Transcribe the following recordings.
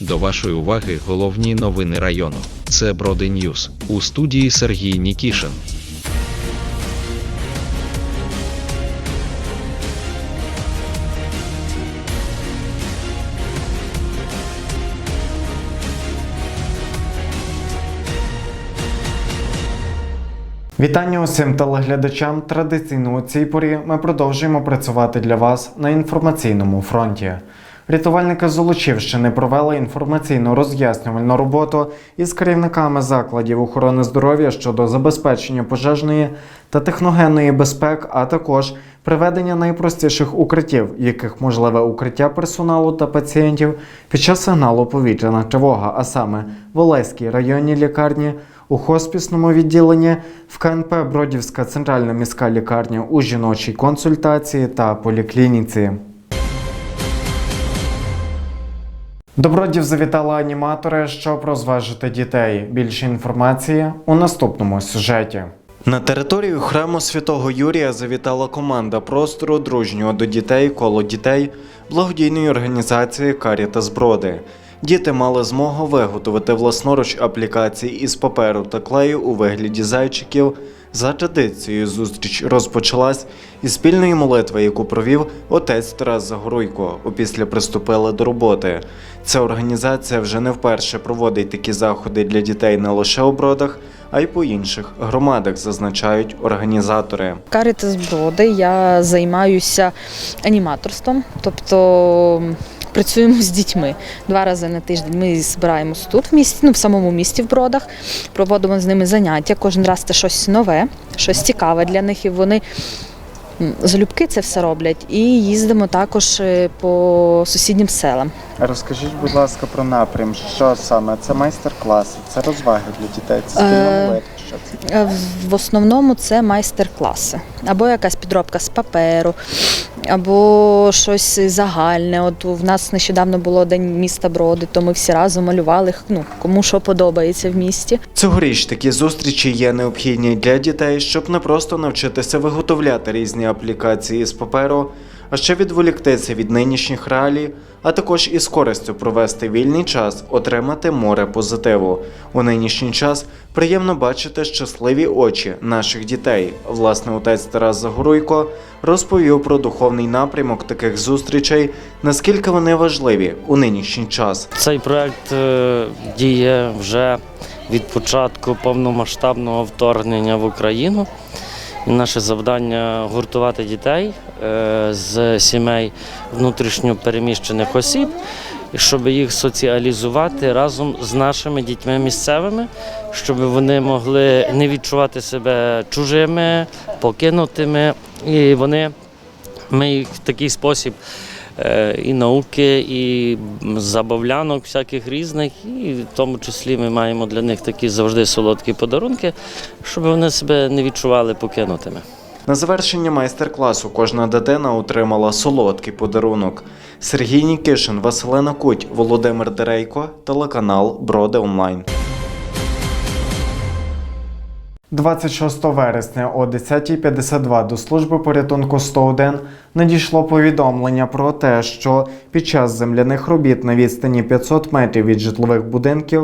До вашої уваги головні новини району. Це Броди Ньюз у студії Сергій Нікішин. Вітання усім телеглядачам. Традиційно у цій порі ми продовжуємо працювати для вас на інформаційному фронті. Рятувальники Золочівщини провели інформаційно роз'яснювальну роботу із керівниками закладів охорони здоров'я щодо забезпечення пожежної та техногенної безпек, а також приведення найпростіших укриттів, яких можливе укриття персоналу та пацієнтів під час сигналу повітряна тривога, а саме в Олеській районній лікарні, у хоспісному відділенні, в КНП Бродівська центральна міська лікарня у жіночій консультації та поліклініці. До завітала аніматори, щоб розважити дітей. Більше інформації у наступному сюжеті. На територію храму святого Юрія завітала команда простору дружнього до дітей коло дітей благодійної організації Карітас Броди. Діти мали змогу виготовити власноруч аплікації із паперу та клею у вигляді зайчиків. За традицією зустріч розпочалась із спільної молитви, яку провів отець Тарас Загоруйко. Опісля приступили до роботи. Ця організація вже не вперше проводить такі заходи для дітей не лише у бродах, а й по інших громадах, зазначають організатори. Карітас Броди я займаюся аніматорством, тобто працюємо з дітьми два рази на тиждень. Ми збираємося тут в місті, ну в самому місті в бродах, проводимо з ними заняття. Кожен раз це щось нове, щось цікаве для них, і вони. Залюбки це все роблять і їздимо також е, по сусіднім селам. Розкажіть, будь ласка, про напрям. Що саме? Це майстер-класи, це розваги для дітей, це спільна Е, В основному це майстер-класи або якась підробка з паперу, або щось загальне. От в нас нещодавно було день міста Броди, то ми всі разом малювали ну, кому що подобається в місті. Цьогоріч такі зустрічі є необхідні для дітей, щоб не просто навчитися виготовляти різні аплікації з паперу, а ще відволіктися від нинішніх реалій, а також із користю провести вільний час, отримати море позитиву. У нинішній час приємно бачити щасливі очі наших дітей. Власне, отець Тарас Загоруйко розповів про духовний напрямок таких зустрічей, наскільки вони важливі у нинішній час. Цей проект е, діє вже від початку повномасштабного вторгнення в Україну. Наше завдання гуртувати дітей е, з сімей внутрішньо переміщених осіб, щоб їх соціалізувати разом з нашими дітьми місцевими, щоб вони могли не відчувати себе чужими, покинутими, і вони ми їх в такий спосіб і науки, і забавлянок всяких різних, і в тому числі ми маємо для них такі завжди солодкі подарунки, щоб вони себе не відчували покинутими. На завершення майстер-класу кожна дитина отримала солодкий подарунок. Сергій Нікишин, Василина Куть, Володимир Дерейко, телеканал Броди Онлайн. 26 вересня о 10.52 до служби порятунку 101 надійшло повідомлення про те, що під час земляних робіт на відстані 500 метрів від житлових будинків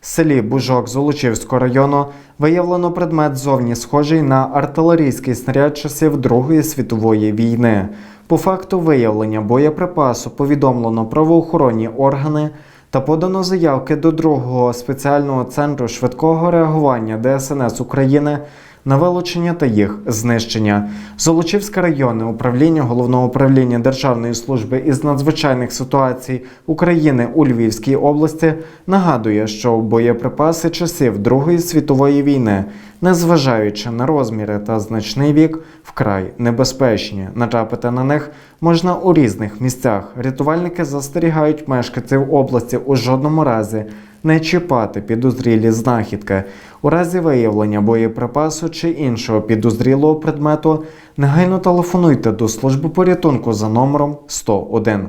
в селі Бужок Золочівського району виявлено предмет зовні схожий на артилерійський снаряд часів Другої світової війни. По факту виявлення боєприпасу повідомлено правоохоронні органи та подано заявки до другого спеціального центру швидкого реагування ДСНС України на вилучення та їх знищення. Золочівське районне управління головного управління Державної служби із надзвичайних ситуацій України у Львівській області нагадує, що боєприпаси часів Другої світової війни, незважаючи на розміри та значний вік, вкрай небезпечні. Натрапити на них можна у різних місцях. Рятувальники застерігають мешканців області у жодному разі не чіпати підозрілі знахідки. У разі виявлення боєприпасу чи іншого підозрілого предмету негайно телефонуйте до служби порятунку за номером 101.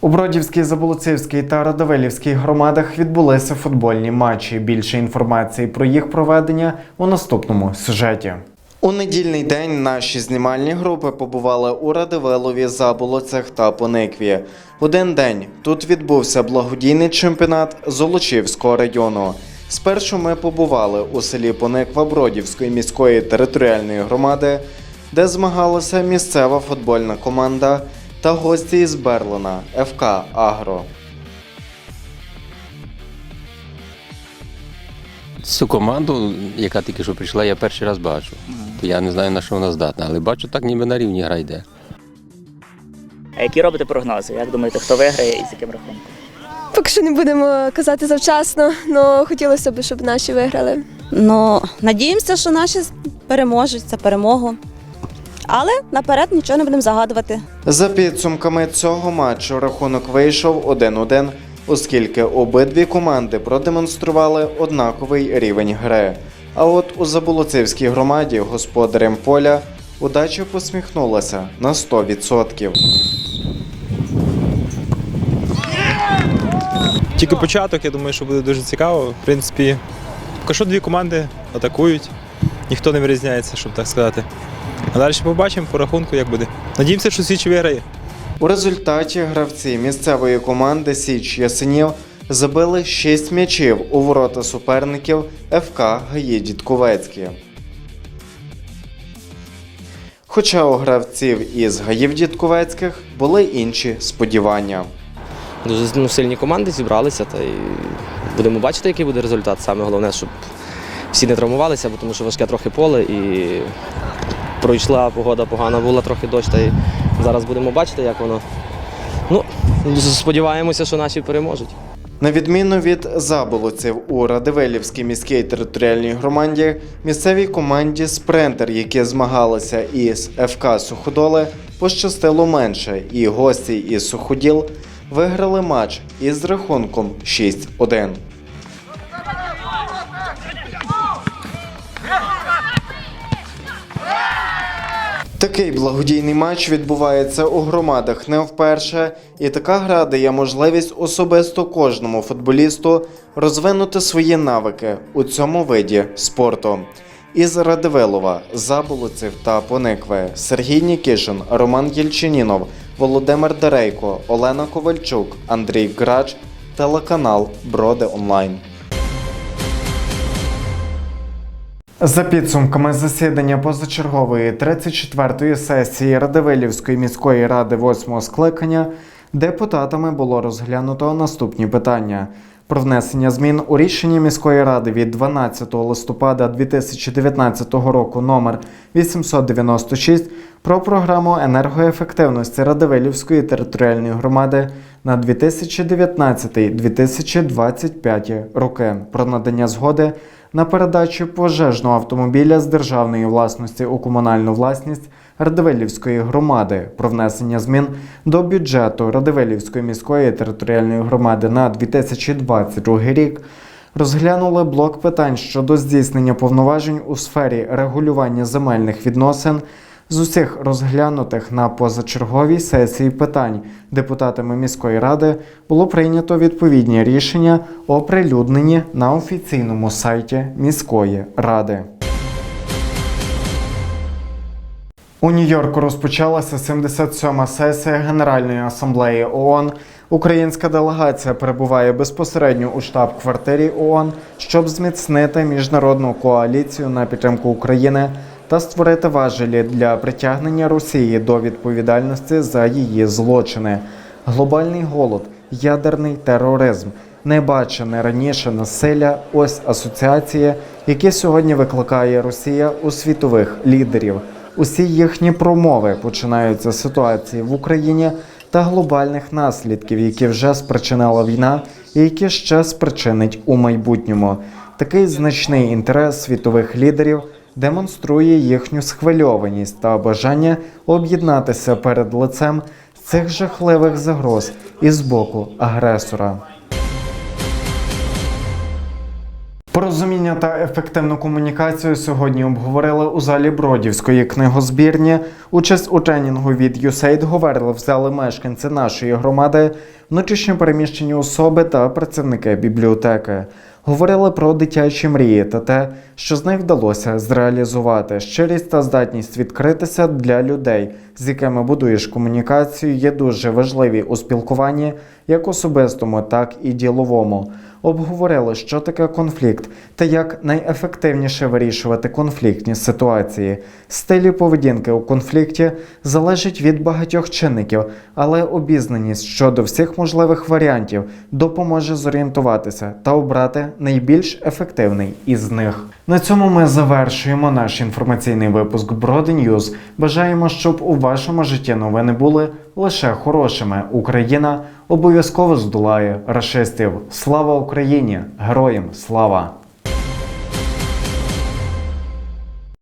У Бродівській, Заболоцівській та Радовилівській громадах відбулися футбольні матчі. Більше інформації про їх проведення у наступному сюжеті. У недільний день наші знімальні групи побували у Радивилові, Заболоцях та Поникві. В Один день тут відбувся благодійний чемпіонат Золочівського району. Спершу ми побували у селі Пониква Бродівської міської територіальної громади, де змагалася місцева футбольна команда та гості із Берлина ФК Агро. Цю команду, яка тільки що прийшла, я перший раз бачу. То я не знаю, на що вона здатна, але бачу, так ніби на рівні гра йде. А які робите прогнози? Як думаєте, хто виграє і з яким рахунком? Поки що не будемо казати завчасно, але хотілося б, щоб наші виграли. Ну, надіємося, що наші переможуть за перемогу. Але наперед нічого не будемо загадувати. За підсумками цього матчу рахунок вийшов 1-1, оскільки обидві команди продемонстрували однаковий рівень гри. А от у Заболоцівській громаді господарям поля удача посміхнулася на 100%. Тільки початок, я думаю, що буде дуже цікаво. В принципі, поки що дві команди атакують, ніхто не вирізняється, щоб так сказати. А далі побачимо по рахунку, як буде. Надіємося, що Січ виграє. У результаті гравці місцевої команди Січ Ясенів забили 6 м'ячів у ворота суперників ФК ГАї Дідковецькі. Хоча у гравців із гаїв Дідковецьких були інші сподівання. Дуже ну, сильні команди зібралися, та й будемо бачити, який буде результат. Саме головне, щоб всі не травмувалися, бо тому що важке трохи поле і пройшла погода погана, була трохи дощ, та й зараз будемо бачити, як воно. Ну, сподіваємося, що наші переможуть. На відміну від заболоців у Радивилівській міській територіальній громаді, місцевій команді Спринтер, які змагалися із ФК Суходоли, пощастило менше, і гості із Суходіл виграли матч із рахунком 6-1. Такий благодійний матч відбувається у громадах не вперше, і така гра дає можливість особисто кожному футболісту розвинути свої навики у цьому виді спорту. Із Радивилова, Заболоців та Поникви Сергій Нікішин, Роман Єльчинінов, Володимир Дерейко, Олена Ковальчук, Андрій Грач, телеканал Броди Онлайн. За підсумками засідання позачергової 34-ї сесії Радивилівської міської ради 8 скликання депутатами було розглянуто наступні питання. Про внесення змін у рішення міської ради від 12 листопада 2019 року номер 896 про програму енергоефективності Радивилівської територіальної громади на 2019-2025 роки про надання згоди на передачу пожежного автомобіля з державної власності у комунальну власність Радивилівської громади про внесення змін до бюджету Радивилівської міської територіальної громади на 2022 рік. Розглянули блок питань щодо здійснення повноважень у сфері регулювання земельних відносин з усіх розглянутих на позачерговій сесії питань депутатами міської ради було прийнято відповідні рішення, оприлюднені на офіційному сайті міської ради. У Нью-Йорку розпочалася 77-ма сесія Генеральної асамблеї ООН. Українська делегація перебуває безпосередньо у штаб-квартирі ООН, щоб зміцнити міжнародну коаліцію на підтримку України та створити важелі для притягнення Росії до відповідальності за її злочини. Глобальний голод, ядерний тероризм, небачене раніше насилля. Ось асоціації, які сьогодні викликає Росія у світових лідерів. Усі їхні промови починаються з ситуації в Україні та глобальних наслідків, які вже спричинила війна, і які ще спричинить у майбутньому. Такий значний інтерес світових лідерів демонструє їхню схвильованість та бажання об'єднатися перед лицем цих жахливих загроз із боку агресора. Порозуміння та ефективну комунікацію сьогодні обговорили у залі Бродівської книгозбірні. Участь у тренінгу від USAID говорили взяли мешканці нашої громади, внутрішньо переміщені особи та працівники бібліотеки. Говорили про дитячі мрії та те, що з них вдалося зреалізувати. Щирість та здатність відкритися для людей, з якими будуєш комунікацію, є дуже важливі у спілкуванні як особистому, так і діловому. Обговорили, що таке конфлікт та як найефективніше вирішувати конфліктні ситуації. Стилі поведінки у конфлікті залежить від багатьох чинників, але обізнаність щодо всіх можливих варіантів допоможе зорієнтуватися та обрати найбільш ефективний із них. На цьому ми завершуємо наш інформаційний випуск Броди Ньюз. Бажаємо, щоб у вашому житті новини були лише хорошими. Україна обов'язково здолає рашистів. Слава Україні! Героям слава!